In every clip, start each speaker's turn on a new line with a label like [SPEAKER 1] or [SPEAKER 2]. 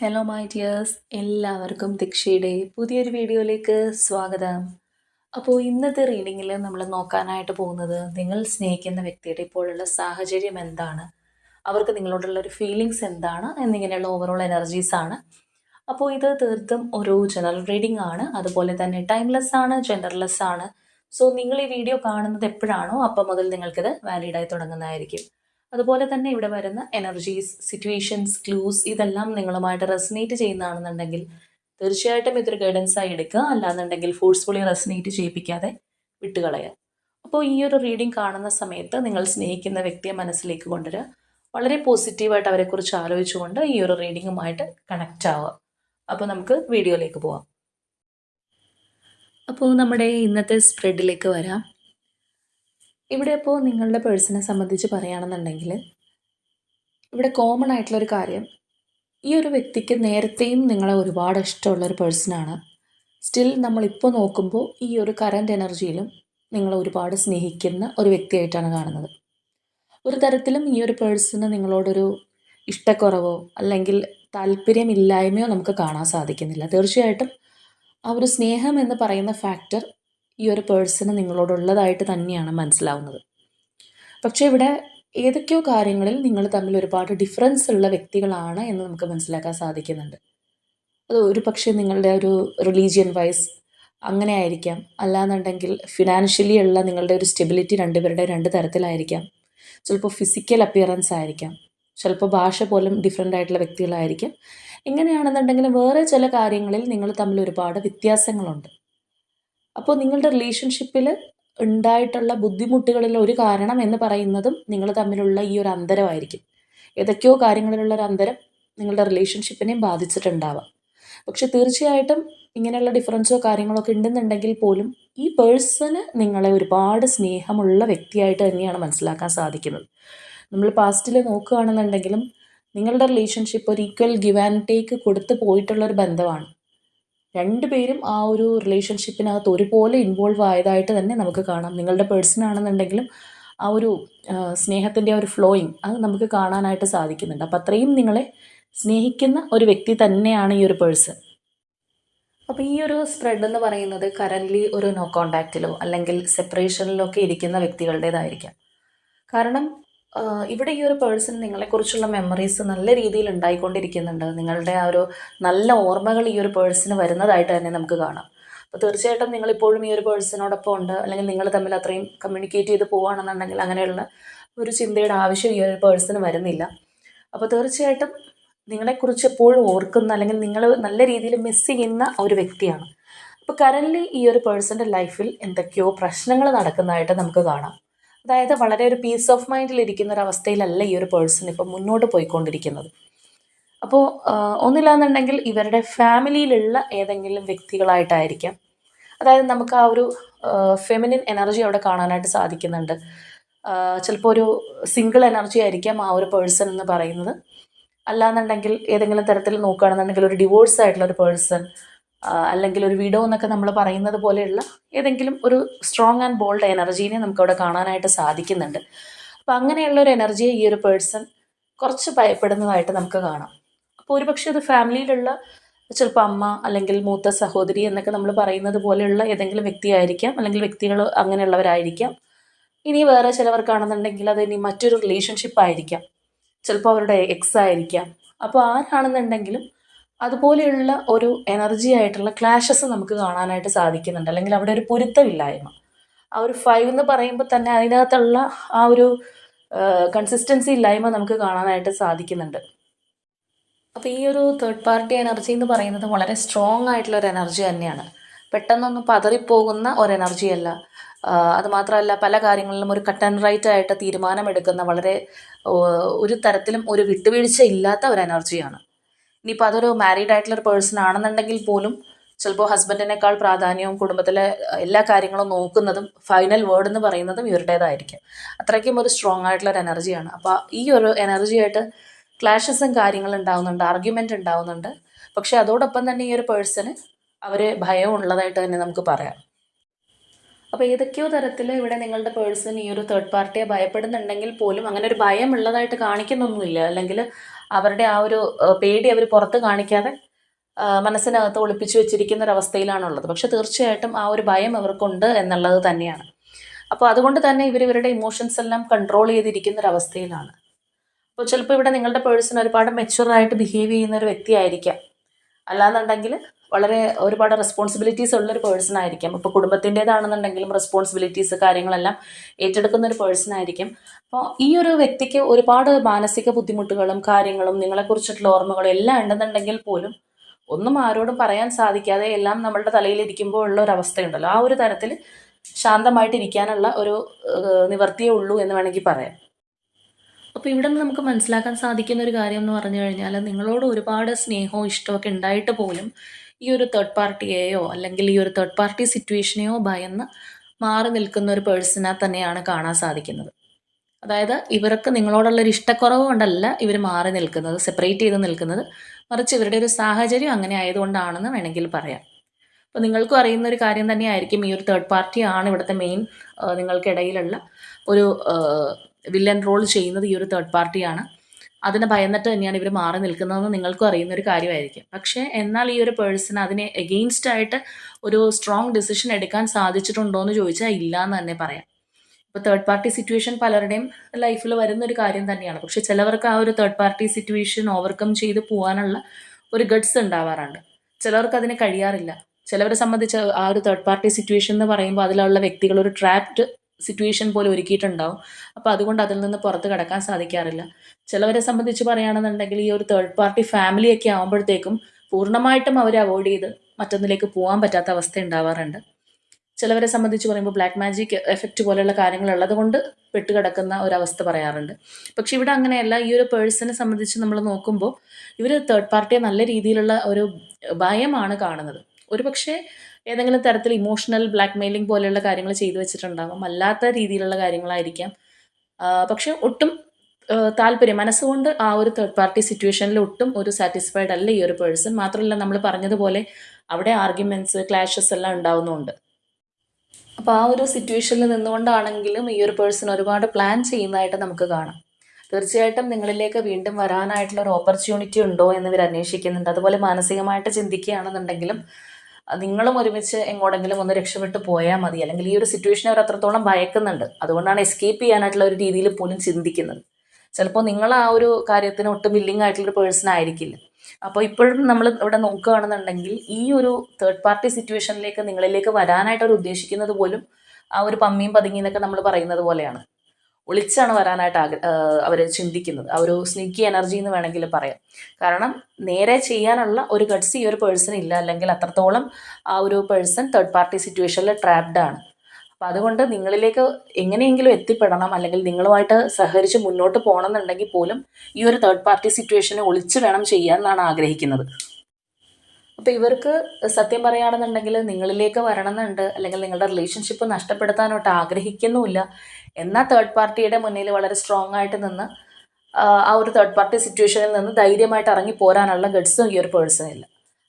[SPEAKER 1] Hello my dears എല്ലാവർക്കും ദീക്ഷയുടെ പുതിയൊരു വീഡിയോയിലേക്ക് സ്വാഗതം. അപ്പോൾ ഇന്നത്തെ റീഡിങ്ങിൽ നമ്മൾ നോക്കാനായിട്ട് പോകുന്നത് നിങ്ങൾ സ്നേഹിക്കുന്ന വ്യക്തിയുടെ ഇപ്പോഴുള്ള സാഹചര്യം എന്താണ്? അവർക്ക് നിങ്ങളോടുള്ള ഒരു ഫീലിങ്സ് എന്താണ്? എന്നിങ്ങനെയുള്ള ഓവറോൾ എനർജീസ് ആണ്. അപ്പോൾ ഇത് തീർത്തും ഒരു ജനറൽ റീഡിംഗ് ആണ്. അതുപോലെ തന്നെ ടൈംലെസ് ആണ് ജെൻഡർലെസ് ആണ്. സോ നിങ്ങൾ ഈ വീഡിയോ കാണുന്നത് എപ്പോഴാണോ അപ്പം മുതൽ നിങ്ങൾക്കിത് വാലിഡായി തുടങ്ങുന്നതായിരിക്കും. അതുപോലെ തന്നെ ഇവിടെ വരുന്ന എനർജീസ് സിറ്റുവേഷൻസ് ക്ലൂസ് ഇതെല്ലാം നിങ്ങളുമായിട്ട് റെസനേറ്റ് ചെയ്യുന്നതാണെന്നുണ്ടെങ്കിൽ തീർച്ചയായിട്ടും ഇതൊരു ഗൈഡൻസ് ആയി എടുക്കുക. അല്ലാന്നുണ്ടെങ്കിൽ ഫോഴ്സ്ഫുള്ളി റെസനേറ്റ് ചെയ്യിപ്പിക്കാതെ വിട്ടുകളയുക. അപ്പോൾ ഈ ഒരു റീഡിംഗ് കാണുന്ന സമയത്ത് നിങ്ങൾ സ്നേഹിക്കുന്ന വ്യക്തിയെ മനസ്സിലേക്ക് കൊണ്ടുവരിക. വളരെ പോസിറ്റീവായിട്ട് അവരെക്കുറിച്ച് ആലോചിച്ചുകൊണ്ട് ഈ ഒരു റീഡിങ്ങുമായിട്ട് കണക്റ്റ് ആവുക. അപ്പോൾ നമുക്ക് വീഡിയോയിലേക്ക് പോവാം. അപ്പോൾ നമ്മുടെ ഇന്നത്തെ സ്പ്രെഡിലേക്ക് വരാം. ഇവിടെ ഇപ്പോൾ നിങ്ങളുടെ പേഴ്സണെ സംബന്ധിച്ച് പറയുകയാണെന്നുണ്ടെങ്കിൽ ഇവിടെ കോമൺ ആയിട്ടുള്ളൊരു കാര്യം ഈ ഒരു വ്യക്തിക്ക് നേരത്തെയും നിങ്ങളെ ഒരുപാട് ഇഷ്ടമുള്ള ഒരു പേഴ്സണാണ് സ്റ്റിൽ നമ്മളിപ്പോൾ നോക്കുമ്പോൾ ഈ ഒരു കറന്റ് എനർജിയിലും നിങ്ങളെ ഒരുപാട് സ്നേഹിക്കുന്ന ഒരു വ്യക്തിയായിട്ടാണ് കാണുന്നത്. ഒരു തരത്തിലും ഈ ഒരു പേഴ്സണ് നിങ്ങളോടൊരു ഇഷ്ടക്കുറവോ അല്ലെങ്കിൽ താല്പര്യമില്ലായ്മയോ നമുക്ക് കാണാൻ സാധിക്കുന്നില്ല. തീർച്ചയായിട്ടും ആ ഒരു സ്നേഹം എന്ന് പറയുന്ന ഫാക്ടർ ഈ ഒരു പേഴ്സണ് നിങ്ങളോടുള്ളതായിട്ട് തന്നെയാണ് മനസ്സിലാവുന്നത്. പക്ഷേ ഇവിടെ ഏതൊക്കെയോ കാര്യങ്ങളിൽ നിങ്ങൾ തമ്മിൽ ഒരുപാട് ഡിഫറൻസ് ഉള്ള വ്യക്തികളാണ് എന്ന് നമുക്ക് മനസ്സിലാക്കാൻ സാധിക്കുന്നുണ്ട്. അത് ഒരു പക്ഷേ നിങ്ങളുടെ ഒരു റിലീജിയൻ വൈസ് അങ്ങനെ ആയിരിക്കാം. അല്ലാന്നുണ്ടെങ്കിൽ ഫിനാൻഷ്യലി ഉള്ള നിങ്ങളുടെ ഒരു സ്റ്റെബിലിറ്റി രണ്ടുപേരുടെ രണ്ട് തരത്തിലായിരിക്കാം. ചിലപ്പോൾ ഫിസിക്കൽ അപ്പിയറൻസ് ആയിരിക്കാം. ചിലപ്പോൾ ഭാഷ പോലും ഡിഫറെന്റ് ആയിട്ടുള്ള വ്യക്തികളായിരിക്കും. ഇങ്ങനെയാണെന്നുണ്ടെങ്കിൽ വേറെ ചില കാര്യങ്ങളിൽ നിങ്ങൾ തമ്മിൽ ഒരുപാട് വ്യത്യാസങ്ങളുണ്ട്. അപ്പോൾ നിങ്ങളുടെ റിലേഷൻഷിപ്പിൽ ഉണ്ടായിട്ടുള്ള ബുദ്ധിമുട്ടുകളിൽ ഒരു കാരണം എന്ന് പറയുന്നതും നിങ്ങൾ തമ്മിലുള്ള ഈ ഒരു അന്തരമായിരിക്കും. ഏതൊക്കെയോ കാര്യങ്ങളിലുള്ള ഒരു അന്തരം നിങ്ങളുടെ റിലേഷൻഷിപ്പിനെയും ബാധിച്ചിട്ടുണ്ടാവാം. പക്ഷെ തീർച്ചയായിട്ടും ഇങ്ങനെയുള്ള ഡിഫറൻസോ കാര്യങ്ങളോ ഒക്കെ ഉണ്ടെന്നുണ്ടെങ്കിൽ പോലും ഈ പേഴ്സണ് നിങ്ങളെ ഒരുപാട് സ്നേഹമുള്ള വ്യക്തിയായിട്ട് തന്നെയാണ് മനസ്സിലാക്കാൻ സാധിക്കുന്നത്. നമ്മൾ പാസ്റ്റിൽ നോക്കുകയാണെന്നുണ്ടെങ്കിലും നിങ്ങളുടെ റിലേഷൻഷിപ്പ് ഒരു ഈക്വൽ ഗിവ് ആൻഡ് ടേക്ക് കൊടുത്തു പോയിട്ടുള്ള ഒരു ബന്ധമാണ്. രണ്ടുപേരും ആ ഒരു റിലേഷൻഷിപ്പിനകത്ത് ഒരുപോലെ ഇൻവോൾവ് ആയതായിട്ട് തന്നെ നമുക്ക് കാണാം. നിങ്ങളുടെ പേഴ്സൺ ആണെന്നുണ്ടെങ്കിലും ആ ഒരു സ്നേഹത്തിന്റെ ആ ഒരു ഫ്ലോയിങ് അത് നമുക്ക് കാണാനായിട്ട് സാധിക്കുന്നുണ്ട്. അപ്പോൾ അത്രയും നിങ്ങളെ സ്നേഹിക്കുന്ന ഒരു വ്യക്തി തന്നെയാണ് ഈ ഒരു പേഴ്സൺ അപ്പോൾ ഈ ഒരു സ്പ്രെഡ് എന്ന് പറയുന്നത് കറന്റ്ലി ഒരു നോ കോണ്ടാക്റ്റിലോ അല്ലെങ്കിൽ സെപ്പറേഷനിലോ ഒക്കെ ഇരിക്കുന്ന വ്യക്തികളുടേതായിരിക്കാം. കാരണം ഇവിടെ ഈ ഒരു പേഴ്സൺ നിങ്ങളെക്കുറിച്ചുള്ള മെമ്മറീസ് നല്ല രീതിയിൽ ഉണ്ടായിക്കൊണ്ടിരിക്കുന്നുണ്ട്. നിങ്ങളുടെ ആ ഒരു നല്ല ഓർമ്മകൾ ഈ ഒരു പേഴ്സണ് വരുന്നതായിട്ട് തന്നെ നമുക്ക് കാണാം. അപ്പോൾ തീർച്ചയായിട്ടും നിങ്ങളിപ്പോഴും ഈ ഒരു പേഴ്സണോടൊപ്പം ഉണ്ട്. അല്ലെങ്കിൽ നിങ്ങൾ തമ്മിൽ അത്രയും കമ്മ്യൂണിക്കേറ്റ് ചെയ്ത് പോവുകയാണെന്നുണ്ടെങ്കിൽ അങ്ങനെയുള്ള ഒരു ചിന്തയുടെ ആവശ്യം ഈ ഒരു പേഴ്സണ് വരുന്നില്ല. അപ്പോൾ തീർച്ചയായിട്ടും നിങ്ങളെക്കുറിച്ച് എപ്പോഴും ഓർക്കുന്ന അല്ലെങ്കിൽ നിങ്ങൾ നല്ല രീതിയിൽ മിസ് ചെയ്യുന്ന ഒരു വ്യക്തിയാണ്. അപ്പോൾ കറന്റ്ലി ഈ ഒരു പേഴ്സന്റെ ലൈഫിൽ എന്തൊക്കെയോ പ്രശ്നങ്ങൾ നടക്കുന്നതായിട്ട് നമുക്ക് കാണാം. അതായത് വളരെ ഒരു പീസ് ഓഫ് മൈൻഡിൽ ഇരിക്കുന്ന ഒരു അവസ്ഥയിലല്ല ഈ ഒരു പേഴ്സൺ ഇപ്പം മുന്നോട്ട് പോയിക്കൊണ്ടിരിക്കുന്നത്. അപ്പോൾ ഒന്നില്ലാന്നുണ്ടെങ്കിൽ ഇവരുടെ ഫാമിലിയിലുള്ള ഏതെങ്കിലും വ്യക്തികളായിട്ടായിരിക്കാം. അതായത് നമുക്ക് ആ ഒരു ഫെമിനിൻ എനർജി അവിടെ കാണാനായിട്ട് സാധിക്കുന്നുണ്ട്. ചിലപ്പോൾ ഒരു സിംഗിൾ എനർജി ആയിരിക്കാം ആ ഒരു പേഴ്സൺ എന്ന് പറയുന്നത്. അല്ലാന്നുണ്ടെങ്കിൽ ഏതെങ്കിലും തരത്തിൽ നോക്കുകയാണെന്നുണ്ടെങ്കിൽ ഒരു ഡിവോഴ്സ് ആയിട്ടുള്ള ഒരു പേഴ്സൺ അല്ലെങ്കിൽ ഒരു വിഡോ എന്നൊക്കെ നമ്മൾ പറയുന്നത് പോലെയുള്ള ഏതെങ്കിലും ഒരു സ്ട്രോങ് ആൻഡ് ബോൾഡ് എനർജീനെ നമുക്കവിടെ കാണാനായിട്ട് സാധിക്കുന്നുണ്ട്. അപ്പം അങ്ങനെയുള്ള ഒരു എനർജിയെ ഈ ഒരു പേഴ്സൺ കുറച്ച് ഭയപ്പെടുന്നതായിട്ട് നമുക്ക് കാണാം. അപ്പോൾ ഒരുപക്ഷെ അത് ഫാമിലിയിലുള്ള ചിലപ്പോൾ അമ്മ അല്ലെങ്കിൽ മൂത്ത സഹോദരി എന്നൊക്കെ നമ്മൾ പറയുന്നത് പോലെയുള്ള ഏതെങ്കിലും വ്യക്തിയായിരിക്കാം അല്ലെങ്കിൽ വ്യക്തികൾ അങ്ങനെയുള്ളവരായിരിക്കാം. ഇനി വേറെ ചിലവർക്കാണെന്നുണ്ടെങ്കിൽ അത് ഇനി മറ്റൊരു റിലേഷൻഷിപ്പ് ആയിരിക്കാം. ചിലപ്പോൾ അവരുടെ എക്സ് ആയിരിക്കാം. അപ്പോൾ ആരാണെന്നുണ്ടെങ്കിലും അതുപോലെയുള്ള ഒരു എനർജി ആയിട്ടുള്ള ക്ലാഷസ് നമുക്ക് കാണാനായിട്ട് സാധിക്കുന്നുണ്ട്. അല്ലെങ്കിൽ അവിടെ ഒരു പൊരുത്തമില്ലായ്മ. ആ ഒരു ഫൈവ് എന്ന് പറയുമ്പോൾ തന്നെ അതിനകത്തുള്ള ആ ഒരു കൺസിസ്റ്റൻസി ഇല്ലായ്മ നമുക്ക് കാണാനായിട്ട് സാധിക്കുന്നുണ്ട്. അപ്പോൾ ഈ ഒരു തേർഡ് പാർട്ടി എനർജി എന്ന് പറയുന്നത് വളരെ സ്ട്രോങ് ആയിട്ടുള്ള ഒരു എനർജി തന്നെയാണ്. പെട്ടെന്നൊന്നും പതറിപ്പോകുന്ന ഒരു എനർജിയല്ല അതുമാത്രമല്ല പല കാര്യങ്ങളിലും ഒരു കട്ട് ആൻഡ് റൈറ്റ് ആയിട്ട് തീരുമാനമെടുക്കുന്ന വളരെ ഒരു തരത്തിലും ഒരു വിട്ടുവീഴ്ച ഇല്ലാത്ത ഒരു എനർജിയാണ് ഇനിയിപ്പോൾ അതൊരു മാരീഡ് ആയിട്ടുള്ള ഒരു പേഴ്സൺ ആണെന്നുണ്ടെങ്കിൽ പോലും ചിലപ്പോൾ ഹസ്ബൻഡിനേക്കാൾ പ്രാധാന്യവും കുടുംബത്തിലെ എല്ലാ കാര്യങ്ങളും നോക്കുന്നതും ഫൈനൽ വേർഡ് എന്ന് പറയുന്നതും ഇവരുടേതായിരിക്കും. അത്രയ്ക്കും ഒരു സ്ട്രോങ് ആയിട്ടുള്ള ഒരു എനർജിയാണ് അപ്പോൾ ഈ ഒരു എനർജിയായിട്ട് ക്ലാഷസും കാര്യങ്ങളും ഉണ്ടാവുന്നുണ്ട് ആർഗ്യുമെന്റ് ഉണ്ടാവുന്നുണ്ട്. പക്ഷേ അതോടൊപ്പം തന്നെ ഈ ഒരു പേഴ്സണ് അവർ ഭയം ഉള്ളതായിട്ട് തന്നെ നമുക്ക് പറയാം. അപ്പോൾ ഏതൊക്കെയോ തരത്തിൽ ഇവിടെ നിങ്ങളുടെ പേഴ്സൺ ഈ ഒരു തേർഡ് പാർട്ടിയെ ഭയപ്പെടുന്നുണ്ടെങ്കിൽ പോലും അങ്ങനെ ഒരു ഭയം ഉള്ളതായിട്ട് കാണിക്കുന്നൊന്നുമില്ല. അല്ലെങ്കിൽ അവരുടെ ആ ഒരു പേടി അവർ പുറത്ത് കാണിക്കാതെ മനസ്സിനകത്ത് ഒളിപ്പിച്ചു വെച്ചിരിക്കുന്ന ഒരവസ്ഥയിലാണുള്ളത് പക്ഷെ തീർച്ചയായിട്ടും ആ ഒരു ഭയം അവർക്കുണ്ട് എന്നുള്ളത് തന്നെയാണ്. അപ്പോൾ അതുകൊണ്ട് തന്നെ ഇവർ ഇവരുടെ ഇമോഷൻസ് എല്ലാം കൺട്രോൾ ചെയ്തിരിക്കുന്ന ഒരു അവസ്ഥയിലാണ് അപ്പോൾ ചിലപ്പോൾ ഇവിടെ നിങ്ങളുടെ പേഴ്സൺ ഒരുപാട് മെച്ചുവറായിട്ട് ബിഹേവ് ചെയ്യുന്ന ഒരു വ്യക്തിയായിരിക്കാം. അല്ലാന്നുണ്ടെങ്കിൽ വളരെ ഒരുപാട് റെസ്പോൺസിബിലിറ്റീസ് ഉള്ളൊരു പേഴ്സൺ ആയിരിക്കും. ഇപ്പോൾ കുടുംബത്തിന്റെതാണെന്നുണ്ടെങ്കിലും റെസ്പോൺസിബിലിറ്റീസ് കാര്യങ്ങളെല്ലാം ഏറ്റെടുക്കുന്ന ഒരു പേഴ്സൺ ആയിരിക്കും. അപ്പോൾ ഈ ഒരു വ്യക്തിക്ക് ഒരുപാട് മാനസിക ബുദ്ധിമുട്ടുകളും കാര്യങ്ങളും നിങ്ങളെക്കുറിച്ചിട്ടുള്ള ഓർമ്മകളും എല്ലാം ഉണ്ടെന്നുണ്ടെങ്കിൽ പോലും ഒന്നും ആരോടും പറയാൻ സാധിക്കാതെ എല്ലാം നമ്മളുടെ തലയിലിരിക്കുമ്പോൾ ഉള്ള ഒരു അവസ്ഥയുണ്ടല്ലോ. ആ ഒരു തരത്തിൽ ശാന്തമായിട്ടിരിക്കാനുള്ള ഒരു നിവർത്തിയേ ഉള്ളൂ എന്ന് വേണമെങ്കിൽ പറയാം. അപ്പോൾ ഇവിടെ നിന്ന് നമുക്ക് മനസ്സിലാക്കാൻ സാധിക്കുന്ന ഒരു കാര്യം എന്ന് പറഞ്ഞു കഴിഞ്ഞാൽ നിങ്ങളോട് ഒരുപാട് സ്നേഹവും ഇഷ്ടമൊക്കെ ഉണ്ടായിട്ട് പോലും ഈ ഒരു തേർഡ് പാർട്ടിയെയോ അല്ലെങ്കിൽ ഈ ഒരു തേർഡ് പാർട്ടി സിറ്റുവേഷനെയോ ഭയന്ന് മാറി നിൽക്കുന്ന ഒരു പേഴ്സണെ തന്നെയാണ് കാണാൻ സാധിക്കുന്നത്. അതായത് ഇവർക്ക് നിങ്ങളോടുള്ള ഒരു ഇഷ്ടക്കുറവ് കൊണ്ടല്ല ഇവർ മാറി നിൽക്കുന്നത് സെപ്പറേറ്റ് ചെയ്ത് നിൽക്കുന്നത്. മറിച്ച് ഇവരുടെ ഒരു സാഹചര്യം അങ്ങനെ ആയതുകൊണ്ടാണെന്ന് വേണമെങ്കിൽ പറയാം. അപ്പോൾ നിങ്ങൾക്കും അറിയുന്ന ഒരു കാര്യം തന്നെയായിരിക്കും ഈ ഒരു തേർഡ് പാർട്ടിയാണ് ഇവിടുത്തെ മെയിൻ നിങ്ങൾക്കിടയിലുള്ള ഒരു വില്ലൻ റോൾ ചെയ്യുന്നത് ഈ ഒരു തേർഡ് പാർട്ടിയാണ് അതിനെ ഭയന്നിട്ട് തന്നെയാണ് ഇവർ മാറി നിൽക്കുന്നതെന്ന് നിങ്ങൾക്കും അറിയുന്ന ഒരു കാര്യമായിരിക്കും. പക്ഷേ എന്നാൽ ഈ ഒരു പേഴ്സൺ അതിനെ എഗെയിൻസ്റ്റ് ആയിട്ട് ഒരു സ്ട്രോങ് ഡിസിഷൻ എടുക്കാൻ സാധിച്ചിട്ടുണ്ടോ എന്ന് ചോദിച്ചാൽ ഇല്ല എന്ന് തന്നെ പറയാം. ഇപ്പോൾ തേർഡ് പാർട്ടി സിറ്റുവേഷൻ പലരുടെയും ലൈഫിൽ വരുന്ന ഒരു കാര്യം തന്നെയാണ്. പക്ഷേ ചിലവർക്ക് ആ ഒരു തേർഡ് പാർട്ടി സിറ്റുവേഷൻ ഓവർകം ചെയ്ത് പോകാനുള്ള ഒരു ഗഡ്സ് ഉണ്ടാവാറുണ്ട്. ചിലവർക്ക് അതിന് കഴിയാറില്ല. ചിലവരെ സംബന്ധിച്ച് ആ ഒരു തേർഡ് പാർട്ടി സിറ്റുവേഷൻ എന്ന് പറയുമ്പോൾ അതിലുള്ള വ്യക്തികൾ ഒരു ട്രാപ്ഡ് സിറ്റുവേഷൻ പോലെ ഒരുക്കിയിട്ടുണ്ടാവും. അപ്പോൾ അതുകൊണ്ട് അതിൽ നിന്ന് പുറത്ത് കടക്കാൻ സാധിക്കാറില്ല. ചിലവരെ സംബന്ധിച്ച് പറയുകയാണെന്നുണ്ടെങ്കിൽ ഈ ഒരു തേർഡ് പാർട്ടി ഫാമിലി ഒക്കെ ആകുമ്പോഴത്തേക്കും പൂർണമായിട്ടും അവരെ അവോയ്ഡ് ചെയ്ത് മറ്റൊന്നിലേക്ക് പോകാൻ പറ്റാത്ത അവസ്ഥ ഉണ്ടാവാറുണ്ട്. ചിലവരെ സംബന്ധിച്ച് പറയുമ്പോൾ ബ്ലാക്ക് മാജിക് എഫക്റ്റ് പോലെയുള്ള കാര്യങ്ങൾ ഉള്ളത് കൊണ്ട് പെട്ടുകിടക്കുന്ന ഒരവസ്ഥ പറയാറുണ്ട്. പക്ഷെ ഇവിടെ അങ്ങനെയല്ല. ഈ ഒരു പേഴ്സണെ സംബന്ധിച്ച് നമ്മൾ നോക്കുമ്പോൾ ഇവർ തേർഡ് പാർട്ടിയെ നല്ല രീതിയിലുള്ള ഒരു ഭയമാണ് കാണുന്നത്. ഒരു പക്ഷേ ഏതെങ്കിലും തരത്തിൽ ഇമോഷണൽ ബ്ലാക്ക് മെയിലിംഗ് പോലെയുള്ള കാര്യങ്ങൾ ചെയ്തു വെച്ചിട്ടുണ്ടാകും അല്ലാത്ത രീതിയിലുള്ള കാര്യങ്ങളായിരിക്കാം. പക്ഷെ ഒട്ടും താല്പര്യം മനസ്സുകൊണ്ട് ആ ഒരു തേർഡ് പാർട്ടി സിറ്റുവേഷനിൽ ഒട്ടും ഒരു സാറ്റിസ്ഫൈഡ് അല്ല ഈ ഒരു പേഴ്സൺ മാത്രമല്ല നമ്മൾ പറഞ്ഞതുപോലെ അവിടെ ആർഗ്യുമെന്റ്സ് ക്ലാഷസ് എല്ലാം ഉണ്ടാവുന്നുണ്ട്. അപ്പോൾ ആ ഒരു സിറ്റുവേഷനിൽ നിന്നുകൊണ്ടാണെങ്കിലും ഈ ഒരു പേഴ്സൺ ഒരുപാട് പ്ലാൻ ചെയ്യുന്നതായിട്ട് നമുക്ക് കാണാം. തീർച്ചയായിട്ടും നിങ്ങളിലേക്ക് വീണ്ടും വരാനായിട്ടുള്ള ഒരു ഓപ്പർച്യൂണിറ്റി ഉണ്ടോ എന്ന് ഇവർ അന്വേഷിക്കുന്നുണ്ട്. അതുപോലെ മാനസികമായിട്ട് ചിന്തിക്കുകയാണെന്നുണ്ടെങ്കിലും നിങ്ങളും ഒരുമിച്ച് എങ്ങോട്ടെങ്കിലും ഒന്ന് രക്ഷപ്പെട്ടു പോയാൽ മതി. അല്ലെങ്കിൽ ഈ ഒരു സിറ്റുവേഷനെ അവർ അത്രത്തോളം ഭയക്കുന്നുണ്ട്. അതുകൊണ്ടാണ് എസ്കേപ്പ് ചെയ്യാനായിട്ടുള്ള ഒരു രീതിയിൽ പോലും ചിന്തിക്കുന്നത്. ചിലപ്പോൾ നിങ്ങൾ ആ ഒരു കാര്യത്തിന് ഒട്ടും വില്ലിംഗ് ആയിട്ടുള്ള ഒരു പേഴ്സൺ ആയിരിക്കില്ല. അപ്പോൾ ഇപ്പോഴും നമ്മൾ ഇവിടെ നോക്കുകയാണെന്നുണ്ടെങ്കിൽ ഈ ഒരു തേർഡ് പാർട്ടി സിറ്റുവേഷനിലേക്ക് നിങ്ങളിലേക്ക് വരാനായിട്ട് അവർ ഉദ്ദേശിക്കുന്നത് പോലും ആ ഒരു പമ്മിയും പതുങ്ങിയെന്നൊക്കെ നമ്മൾ പറയുന്നത് പോലെയാണ്. ഒളിച്ചാണ് വരാനായിട്ട് ആഗ്ര അവർ ചിന്തിക്കുന്നത്. ആ ഒരു സ്നിക്കി എനർജി എന്ന് വേണമെങ്കിൽ പറയാം. കാരണം നേരെ ചെയ്യാനുള്ള ഒരു ഗഡ്സ് ഈ ഒരു പേഴ്സൺ ഇല്ല. അല്ലെങ്കിൽ അത്രത്തോളം ആ ഒരു പേഴ്സൺ തേർഡ് പാർട്ടി സിറ്റുവേഷനിൽ ട്രാപ്ഡ് ആണ്. അപ്പം അതുകൊണ്ട് നിങ്ങളിലേക്ക് എങ്ങനെയെങ്കിലും എത്തിപ്പെടണം. അല്ലെങ്കിൽ നിങ്ങളുമായിട്ട് സഹകരിച്ച് മുന്നോട്ട് പോകണം എന്നുണ്ടെങ്കിൽ പോലും ഈ ഒരു തേർഡ് പാർട്ടി സിറ്റുവേഷനെ ഒളിച്ച് വേണം ചെയ്യാൻ എന്നാണ് ആഗ്രഹിക്കുന്നത്. അപ്പോൾ ഇവർക്ക് സത്യം പറയുകയാണെന്നുണ്ടെങ്കിൽ നിങ്ങളിലേക്ക് വരണമെന്നുണ്ട്. അല്ലെങ്കിൽ നിങ്ങളുടെ റിലേഷൻഷിപ്പ് നഷ്ടപ്പെടുത്താനോട്ട് ആഗ്രഹിക്കുന്നുമില്ല. എന്നാൽ തേർഡ് പാർട്ടിയുടെ മുന്നിൽ വളരെ സ്ട്രോങ് ആയിട്ട് നിന്ന് ആ, ഒരു തേർഡ് പാർട്ടി സിറ്റുവേഷനിൽ നിന്ന് ധൈര്യമായിട്ട് ഇറങ്ങി പോരാനുള്ള ഗഡ്സും ഈ ഒരു പേഴ്സണില്ല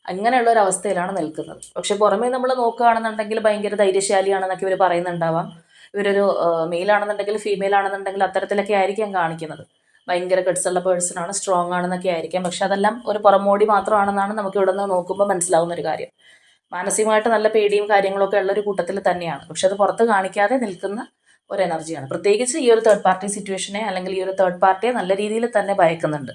[SPEAKER 1] അങ്ങനെയുള്ള ഒരു അവസ്ഥയിലാണ് നിൽക്കുന്നത്. പക്ഷെ പുറമേ നമ്മൾ നോക്കുകയാണെന്നുണ്ടെങ്കിൽ ഭയങ്കര ധൈര്യശാലിയാണെന്നൊക്കെ ഇവർ പറയുന്നുണ്ടാവാം. ഇവരൊരു മെയിൽ ആണെന്നുണ്ടെങ്കിൽ ഫീമെയിൽ ആണെന്നുണ്ടെങ്കിൽ അത്തരത്തിലൊക്കെ ആയിരിക്കാം കാണിക്കുന്നത്. ഭയങ്കര ഗഡ്സ് ഉള്ള പേഴ്സൺ ആണ് സ്ട്രോങ് ആണെന്നൊക്കെ ആയിരിക്കാം. പക്ഷെ അതെല്ലാം ഒരു പുറമോടി മാത്രമാണെന്നാണ് നമുക്ക് ഇവിടെ നിന്ന് നോക്കുമ്പോൾ മനസ്സിലാവുന്ന ഒരു കാര്യം. മാനസികമായിട്ട് നല്ല പേടിയും കാര്യങ്ങളൊക്കെ ഉള്ള ഒരു കൂട്ടത്തിൽ തന്നെയാണ്. പക്ഷെ അത് പുറത്ത് കാണിക്കാതെ നിൽക്കുന്ന ഒരു എനർജിയാണ്. പ്രത്യേകിച്ച് ഈ ഒരു തേർഡ് പാർട്ടി സിറ്റുവേഷനെ അല്ലെങ്കിൽ ഈ ഒരു തേർഡ് പാർട്ടിയെ നല്ല രീതിയിൽ തന്നെ ഭയക്കുന്നുണ്ട്.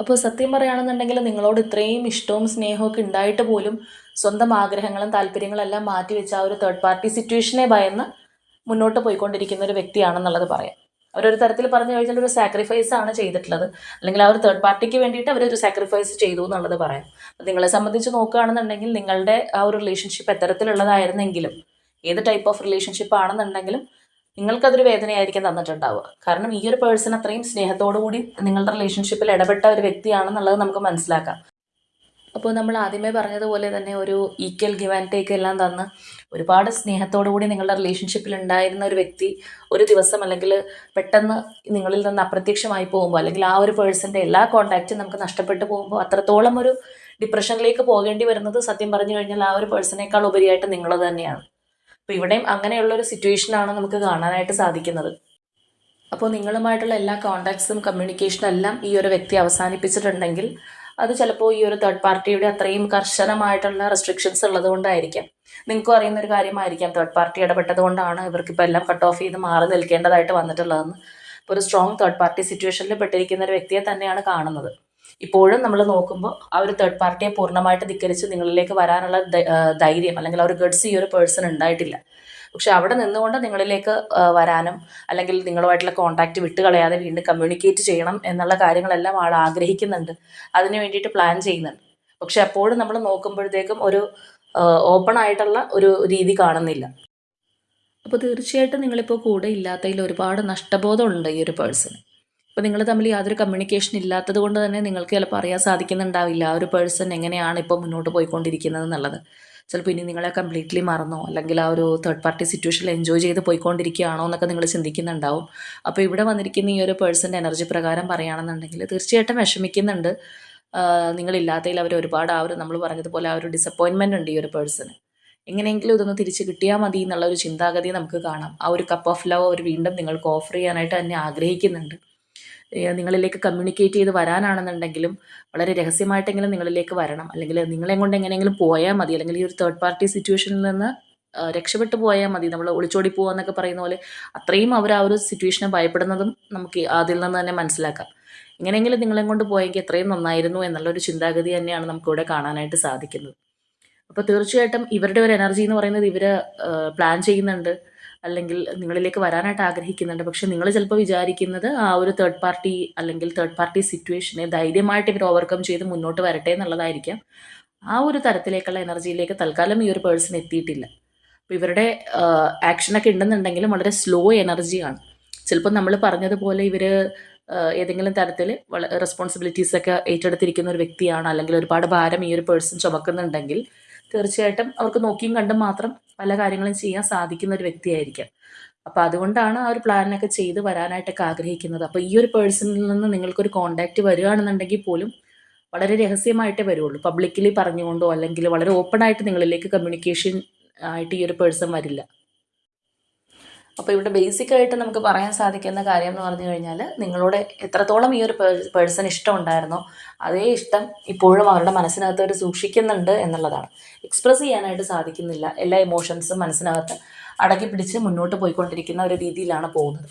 [SPEAKER 1] അപ്പോൾ സത്യം പറയുകയാണെന്നുണ്ടെങ്കിൽ നിങ്ങളോട് ഇത്രയും ഇഷ്ടവും സ്നേഹവും ഒക്കെ ഉണ്ടായിട്ട് പോലും സ്വന്തം ആഗ്രഹങ്ങളും താല്പര്യങ്ങളും എല്ലാം മാറ്റി വെച്ച് ആ ഒരു തേർഡ് പാർട്ടി സിറ്റുവേഷനെ ഭയന്ന് മുന്നോട്ട് പോയിക്കൊണ്ടിരിക്കുന്ന ഒരു വ്യക്തിയാണെന്നുള്ളത് പറയാം. അവരൊരു തരത്തിൽ പറഞ്ഞു കഴിഞ്ഞാൽ ഒരു സാക്രിഫൈസ് ആണ് ചെയ്തിട്ടുള്ളത്. അല്ലെങ്കിൽ ആ ഒരു തേർഡ് പാർട്ടിക്ക് വേണ്ടിയിട്ട് അവരൊരു സാക്രിഫൈസ് ചെയ്തു എന്നുള്ളത് പറയാം. നിങ്ങളെ സംബന്ധിച്ച് നോക്കുകയാണെന്നുണ്ടെങ്കിൽ നിങ്ങളുടെ ആ ഒരു റിലേഷൻഷിപ്പ് എത്തരത്തിലുള്ളതായിരുന്നെങ്കിലും ഏത് ടൈപ്പ് ഓഫ് റിലേഷൻഷിപ്പ് ആണെന്നുണ്ടെങ്കിലും നിങ്ങൾക്കതൊരു വേദനയായിരിക്കും തന്നിട്ടുണ്ടാവുക. കാരണം ഈ ഒരു പേഴ്സൺ അത്രയും സ്നേഹത്തോടു കൂടി നിങ്ങളുടെ റിലേഷൻഷിപ്പിൽ ഇടപെട്ട ഒരു വ്യക്തിയാണെന്നുള്ളത് നമുക്ക് മനസ്സിലാക്കാം. അപ്പോൾ നമ്മൾ ആദ്യമേ പറഞ്ഞതുപോലെ തന്നെ ഒരു ഈക്വൽ ഗിവ് ആൻഡ് ടേക്ക് എല്ലാം തന്ന് ഒരുപാട് സ്നേഹത്തോടു കൂടി നിങ്ങളുടെ റിലേഷൻഷിപ്പിൽ ഉണ്ടായിരുന്ന ഒരു വ്യക്തി ഒരു ദിവസം അല്ലെങ്കിൽ പെട്ടെന്ന് നിങ്ങളിൽ നിന്ന് അപ്രത്യക്ഷമായി പോകുമ്പോൾ അല്ലെങ്കിൽ ആ ഒരു പേഴ്സന്റെ എല്ലാ കോണ്ടാക്റ്റും നമുക്ക് നഷ്ടപ്പെട്ടു പോകുമ്പോൾ അത്രത്തോളം ഒരു ഡിപ്രഷനിലേക്ക് പോകേണ്ടി വരുന്നത് സത്യം പറഞ്ഞു കഴിഞ്ഞാൽ ആ ഒരു പേഴ്സണേക്കാൾ ഉപരിയായിട്ട് നിങ്ങൾ തന്നെയാണ്. അപ്പോൾ ഇവിടെയും ഒരു സിറ്റുവേഷനാണ് നമുക്ക് കാണാനായിട്ട് സാധിക്കുന്നത്. അപ്പോൾ നിങ്ങളുമായിട്ടുള്ള എല്ലാ കോണ്ടാക്ട്സും കമ്മ്യൂണിക്കേഷനും എല്ലാം ഈ ഒരു വ്യക്തി അവസാനിപ്പിച്ചിട്ടുണ്ടെങ്കിൽ അത് ചിലപ്പോൾ ഈ ഒരു തേർഡ് പാർട്ടിയുടെ അത്രയും കർശനമായിട്ടുള്ള റെസ്ട്രിക്ഷൻസ് ഉള്ളതുകൊണ്ടായിരിക്കാം നിങ്ങൾക്കും അറിയുന്ന ഒരു കാര്യമായിരിക്കാം തേർഡ് പാർട്ടി ഇടപെട്ടത് കൊണ്ടാണ് ഇവർക്കിപ്പോൾ എല്ലാം കട്ട് ഓഫ് ചെയ്ത് മാറി നിൽക്കേണ്ടതായിട്ട് വന്നിട്ടുള്ളതെന്ന്. ഇപ്പോൾ ഒരു സ്ട്രോങ് തേർഡ് പാർട്ടി സിറ്റുവേഷനിൽ പെട്ടിരിക്കുന്ന ഒരു വ്യക്തിയെ തന്നെയാണ് കാണുന്നത്. ഇപ്പോഴും നമ്മൾ നോക്കുമ്പോൾ ആ ഒരു തേർഡ് പാർട്ടിയെ പൂർണമായിട്ട് ധിക്കരിച്ച് നിങ്ങളിലേക്ക് വരാനുള്ള ധൈര്യം അല്ലെങ്കിൽ ആ ഒരു ഗഡ്സ് ഈ ഒരു പേഴ്സൺ ഉണ്ടായിട്ടില്ല. പക്ഷെ അവിടെ നിന്നുകൊണ്ട് നിങ്ങളിലേക്ക് വരാനും അല്ലെങ്കിൽ നിങ്ങളുമായിട്ടുള്ള കോൺടാക്റ്റ് വിട്ടുകളയാതെ വീണ്ടും കമ്മ്യൂണിക്കേറ്റ് ചെയ്യണം എന്നുള്ള കാര്യങ്ങളെല്ലാം ആൾ ആഗ്രഹിക്കുന്നുണ്ട്. അതിന് വേണ്ടിയിട്ട് പ്ലാൻ ചെയ്യുന്നുണ്ട്. പക്ഷെ അപ്പോഴും നമ്മൾ നോക്കുമ്പോഴത്തേക്കും ഒരു ഓപ്പൺ ആയിട്ടുള്ള ഒരു രീതി കാണുന്നില്ല. അപ്പോൾ തീർച്ചയായിട്ടും നിങ്ങളിപ്പോൾ കൂടെ ഇല്ലാത്തതിൽ ഒരുപാട് നഷ്ടബോധമുണ്ട് ഈ ഒരു പേഴ്സൺ അപ്പോൾ നിങ്ങൾ തമ്മിൽ യാതൊരു കമ്മ്യൂണിക്കേഷൻ ഇല്ലാത്തത് കൊണ്ട് തന്നെ നിങ്ങൾക്ക് ചിലപ്പോൾ അറിയാൻ സാധിക്കുന്നുണ്ടാവില്ല. ആ ഒരു പേഴ്സൺ എങ്ങനെയാണ് ഇപ്പോൾ മുന്നോട്ട് പോയിക്കൊണ്ടിരിക്കുന്നത് എന്നുള്ളത്. ചിലപ്പോൾ ഇനി നിങ്ങളെ കംപ്ലീറ്റ്ലി മറന്നോ അല്ലെങ്കിൽ ആ ഒരു തേർഡ് പാർട്ടി സിറ്റുവേഷനിൽ എൻജോയ് ചെയ്ത് പോയിക്കൊണ്ടിരിക്കുകയാണോ എന്നൊക്കെ നിങ്ങൾ ചിന്തിക്കുന്നുണ്ടാവും. അപ്പോൾ ഇവിടെ വന്നിരിക്കുന്ന ഈ ഒരു പേഴ്സന്റെ എനർജി പ്രകാരം പറയുകയാണെന്നുണ്ടെങ്കിൽ തീർച്ചയായിട്ടും വിഷമിക്കുന്നുണ്ട്. നിങ്ങളില്ലാത്തതിൽ അവർ ഒരുപാട് ആ ഒരു നമ്മൾ പറഞ്ഞതുപോലെ ആ ഒരു ഡിസപ്പോയിൻമെന്റ് ഉണ്ട് ഈ ഒരു പേഴ്സണ് എങ്ങനെയെങ്കിലും ഇതൊന്ന് തിരിച്ച് കിട്ടിയാൽ മതി എന്നുള്ള ഒരു ചിന്താഗതി നമുക്ക് കാണാം. ആ ഒരു കപ്പ് ഓഫ് ലവ് അവർ വീണ്ടും നിങ്ങൾക്ക് ഓഫർ ചെയ്യാനായിട്ട് തന്നെ ആഗ്രഹിക്കുന്നുണ്ട്. നിങ്ങളിലേക്ക് കമ്മ്യൂണിക്കേറ്റ് ചെയ്ത് വരാനാണെന്നുണ്ടെങ്കിലും വളരെ രഹസ്യമായിട്ടെങ്കിലും നിങ്ങളിലേക്ക് വരണം. അല്ലെങ്കിൽ നിങ്ങളെ കൊണ്ട് എങ്ങനെയെങ്കിലും പോയാൽ മതി. അല്ലെങ്കിൽ ഈ ഒരു തേർഡ് പാർട്ടി സിറ്റുവേഷനിൽ നിന്ന് രക്ഷപ്പെട്ടു പോയാൽ മതി. നമ്മൾ ഒളിച്ചോടി പോകുക പറയുന്ന പോലെ അത്രയും അവർ ആ ഒരു സിറ്റുവേഷനെ ഭയപ്പെടുന്നതും നമുക്ക് അതിൽ നിന്ന് തന്നെ മനസ്സിലാക്കാം. എങ്ങനെയെങ്കിലും നിങ്ങളെ കൊണ്ട് പോയെങ്കിൽ എത്രയും നന്നായിരുന്നു എന്നുള്ള ഒരു ചിന്താഗതി തന്നെയാണ് നമുക്കിവിടെ കാണാനായിട്ട് സാധിക്കുന്നത്. അപ്പോൾ തീർച്ചയായിട്ടും ഇവരുടെ ഒരു എനർജി എന്ന് പറയുന്നത് ഇവർ പ്ലാൻ ചെയ്യുന്നുണ്ട്. അല്ലെങ്കിൽ നിങ്ങളിലേക്ക് വരാനായിട്ട് ആഗ്രഹിക്കുന്നുണ്ട്. പക്ഷെ നിങ്ങൾ ചിലപ്പോൾ വിചാരിക്കുന്നത് ആ ഒരു തേർഡ് പാർട്ടി അല്ലെങ്കിൽ തേർഡ് പാർട്ടി സിറ്റുവേഷനെ ധൈര്യമായിട്ട് ഇവർ ഓവർകം ചെയ്ത് മുന്നോട്ട് വരട്ടെ എന്നുള്ളതായിരിക്കാം. ആ ഒരു തരത്തിലേക്കുള്ള എനർജിയിലേക്ക് തൽക്കാലം ഈ ഒരു പേഴ്സൺ എത്തിയിട്ടില്ല. അപ്പോൾ ഇവരുടെ ആക്ഷനൊക്കെ ഉണ്ടെന്നുണ്ടെങ്കിലും വളരെ സ്ലോ എനർജിയാണ് ചിലപ്പോൾ നമ്മൾ പറഞ്ഞതുപോലെ ഇവർ ഏതെങ്കിലും തരത്തിൽ റെസ്പോൺസിബിലിറ്റീസ് ഒക്കെ ഏറ്റെടുത്തിരിക്കുന്ന ഒരു വ്യക്തിയാണ് അല്ലെങ്കിൽ ഒരുപാട് ഭാരം ഈ ഒരു പേഴ്സൺ ചുമക്കുന്നുണ്ടെങ്കിൽ തീർച്ചയായിട്ടും അവർക്ക് നോക്കിയും കണ്ടും മാത്രം പല കാര്യങ്ങളും ചെയ്യാൻ സാധിക്കുന്ന ഒരു വ്യക്തിയായിരിക്കാം. അപ്പോൾ അതുകൊണ്ടാണ് ആ ഒരു പ്ലാനൊക്കെ ചെയ്ത് വരാനായിട്ടൊക്കെ ആഗ്രഹിക്കുന്നത്. അപ്പോൾ ഈ ഒരു പേഴ്സണിൽ നിന്ന് നിങ്ങൾക്കൊരു കോണ്ടാക്റ്റ് വരികയാണെന്നുണ്ടെങ്കിൽ പോലും വളരെ രഹസ്യമായിട്ടേ വരുള്ളൂ. പബ്ലിക്കലി പറഞ്ഞുകൊണ്ടോ അല്ലെങ്കിൽ വളരെ ഓപ്പൺ ആയിട്ട് നിങ്ങളിലേക്ക് കമ്മ്യൂണിക്കേഷൻ ആയിട്ട് ഈ ഒരു പേഴ്സൺ വരില്ല. അപ്പോൾ ഇവിടെ ബേസിക്കായിട്ട് നമുക്ക് പറയാൻ സാധിക്കുന്ന കാര്യം എന്ന് പറഞ്ഞു കഴിഞ്ഞാൽ നിങ്ങളോട് എത്രത്തോളം ഈ ഒരു പേഴ്സൺ ഇഷ്ടം ഉണ്ടായിരുന്നോ അതേ ഇഷ്ടം ഇപ്പോഴും അവരുടെ മനസ്സിനകത്ത് അവർ സൂക്ഷിക്കുന്നുണ്ട് എന്നുള്ളതാണ്. എക്സ്പ്രസ് ചെയ്യാനായിട്ട് സാധിക്കുന്നില്ല. എല്ലാ ഇമോഷൻസും മനസ്സിനകത്ത് അടക്കി പിടിച്ച് മുന്നോട്ട് പോയിക്കൊണ്ടിരിക്കുന്ന ഒരു രീതിയിലാണ് പോകുന്നത്.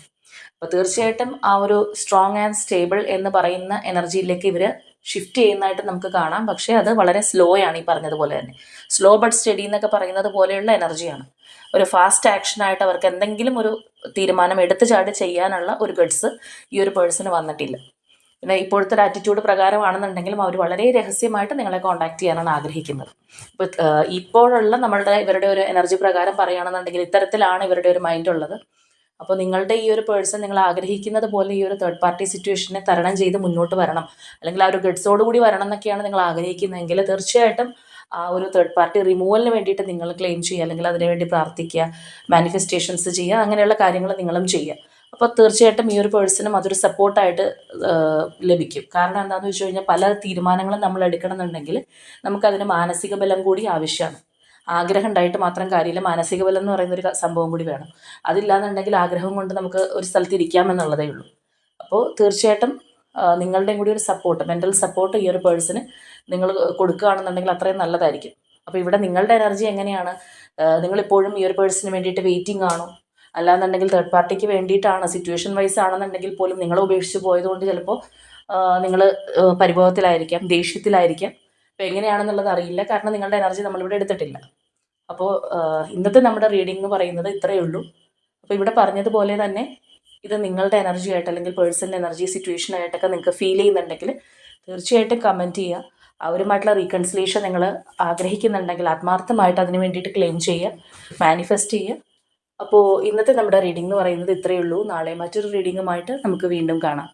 [SPEAKER 1] അപ്പോൾ തീർച്ചയായിട്ടും ആ ഒരു സ്ട്രോങ് ആൻഡ് സ്റ്റേബിൾ എന്ന് പറയുന്ന എനർജിയിലേക്ക് ഇവർ ഷിഫ്റ്റ് ചെയ്യുന്നതായിട്ട് നമുക്ക് കാണാം. പക്ഷേ അത് വളരെ സ്ലോ ആണ് ഈ പറഞ്ഞതുപോലെ തന്നെ. സ്ലോ ബട്ട് സ്റ്റഡി എന്നൊക്കെ പറയുന്നത് പോലെയുള്ള എനർജിയാണ് ഒരു ഫാസ്റ്റ് ആക്ഷനായിട്ട് അവർക്ക് എന്തെങ്കിലും ഒരു തീരുമാനം എടുത്തു ചാടി ചെയ്യാനുള്ള ഒരു ഗഡ്സ് ഈ ഒരു പേഴ്സണ് വന്നിട്ടില്ല. പിന്നെ ഇപ്പോഴത്തെ ഒരു ആറ്റിറ്റ്യൂഡ് പ്രകാരമാണെന്നുണ്ടെങ്കിലും അവർ വളരെ രഹസ്യമായിട്ട് നിങ്ങളെ കോൺടാക്ട് ചെയ്യാനാണ് ആഗ്രഹിക്കുന്നത്. ഇപ്പോൾ ഇപ്പോഴുള്ള നമ്മളുടെ ഇവരുടെ ഒരു എനർജി പ്രകാരം പറയുകയാണെന്നുണ്ടെങ്കിൽ ഇത്തരത്തിലാണ് ഇവരുടെ ഒരു മൈൻഡ് ഉള്ളത്. അപ്പോൾ നിങ്ങളുടെ ഈ ഒരു പേഴ്സൺ നിങ്ങൾ ആഗ്രഹിക്കുന്നത് പോലെ ഈ ഒരു തേർഡ് പാർട്ടി സിറ്റുവേഷനെ തരണം ചെയ്ത് മുന്നോട്ട് വരണം. അല്ലെങ്കിൽ ആ ഒരു ഗഡ്സോട് കൂടി വരണം എന്നൊക്കെയാണ് നിങ്ങൾ ആഗ്രഹിക്കുന്നതെങ്കിൽ തീർച്ചയായിട്ടും ആ ഒരു തേർഡ് പാർട്ടി റിമൂവലിന് വേണ്ടിയിട്ട് നിങ്ങൾ ക്ലെയിം ചെയ്യുക. അല്ലെങ്കിൽ അതിനുവേണ്ടി പ്രാർത്ഥിക്കുക. മാനിഫെസ്റ്റേഷൻസ് ചെയ്യുക. അങ്ങനെയുള്ള കാര്യങ്ങൾ നിങ്ങളും ചെയ്യുക. അപ്പോൾ തീർച്ചയായിട്ടും ഈ ഒരു പേഴ്സണും അതൊരു സപ്പോർട്ടായിട്ട് ലഭിക്കും. കാരണം എന്താണെന്ന് വെച്ച് കഴിഞ്ഞാൽ പല തീരുമാനങ്ങളും നമ്മൾ എടുക്കണമെന്നുണ്ടെങ്കിൽ നമുക്കതിന് മാനസിക ബലം കൂടി ആവശ്യമാണ്. ആഗ്രഹം ഉണ്ടായിട്ട് മാത്രം കാര്യമില്ല. മാനസിക ബലം എന്ന് പറയുന്ന ഒരു സംഭവം കൂടി വേണം. അതില്ലാന്നുണ്ടെങ്കിൽ ആഗ്രഹം കൊണ്ട് നമുക്ക് ഒരു സ്ഥലത്ത് ഇരിക്കാമെന്നുള്ളതേ ഉള്ളൂ. അപ്പോൾ തീർച്ചയായിട്ടും നിങ്ങളുടെയും കൂടി ഒരു സപ്പോർട്ട് മെന്റൽ സപ്പോർട്ട് ഈ ഒരു പേഴ്സണ് നിങ്ങൾ കൊടുക്കുകയാണെന്നുണ്ടെങ്കിൽ അത്രയും നല്ലതായിരിക്കും. അപ്പോൾ ഇവിടെ നിങ്ങളുടെ എനർജി എങ്ങനെയാണ്? നിങ്ങളിപ്പോഴും ഈ ഒരു പേഴ്സണിന് വേണ്ടിയിട്ട് വെയിറ്റിംഗ് ആണോ? അല്ലാന്നുണ്ടെങ്കിൽ തേർഡ് പാർട്ടിക്ക് വേണ്ടിയിട്ടാണ്. സിറ്റുവേഷൻ വൈസ് ആണെന്നുണ്ടെങ്കിൽ പോലും നിങ്ങളെ ഉപേക്ഷിച്ച് പോയതുകൊണ്ട് ചിലപ്പോൾ നിങ്ങൾ പരിഭവത്തിലായിരിക്കാം ദേഷ്യത്തിലായിരിക്കാം. അപ്പോൾ എങ്ങനെയാണെന്നുള്ളത് അറിയില്ല. കാരണം നിങ്ങളുടെ എനർജി നമ്മളിവിടെ എടുത്തിട്ടില്ല. അപ്പോൾ ഇന്നത്തെ നമ്മുടെ റീഡിംഗ് എന്ന് പറയുന്നത് ഇത്രയേ ഉള്ളൂ. അപ്പോൾ ഇവിടെ പറഞ്ഞതുപോലെ തന്നെ ഇത് നിങ്ങളുടെ എനർജി ആയിട്ട് അല്ലെങ്കിൽ പേഴ്സണൽ എനർജി സിറ്റുവേഷൻ ആയിട്ടൊക്കെ നിങ്ങൾക്ക് ഫീൽ ചെയ്യുന്നുണ്ടെങ്കിൽ തീർച്ചയായിട്ടും കമന്റ് ചെയ്യുക. അവരുമായിട്ടുള്ള റീകൺസിലേഷൻ നിങ്ങൾ ആഗ്രഹിക്കുന്നുണ്ടെങ്കിൽ ആത്മാർത്ഥമായിട്ട് അതിന് വേണ്ടിയിട്ട് ക്ലെയിം ചെയ്യുക. മാനിഫെസ്റ്റ് ചെയ്യുക. അപ്പോൾ ഇന്നത്തെ നമ്മുടെ റീഡിംഗ് എന്ന് പറയുന്നത് ഇത്രയേ ഉള്ളൂ. നാളെ മറ്റൊരു റീഡിങ്ങുമായിട്ട് നമുക്ക് വീണ്ടും കാണാം.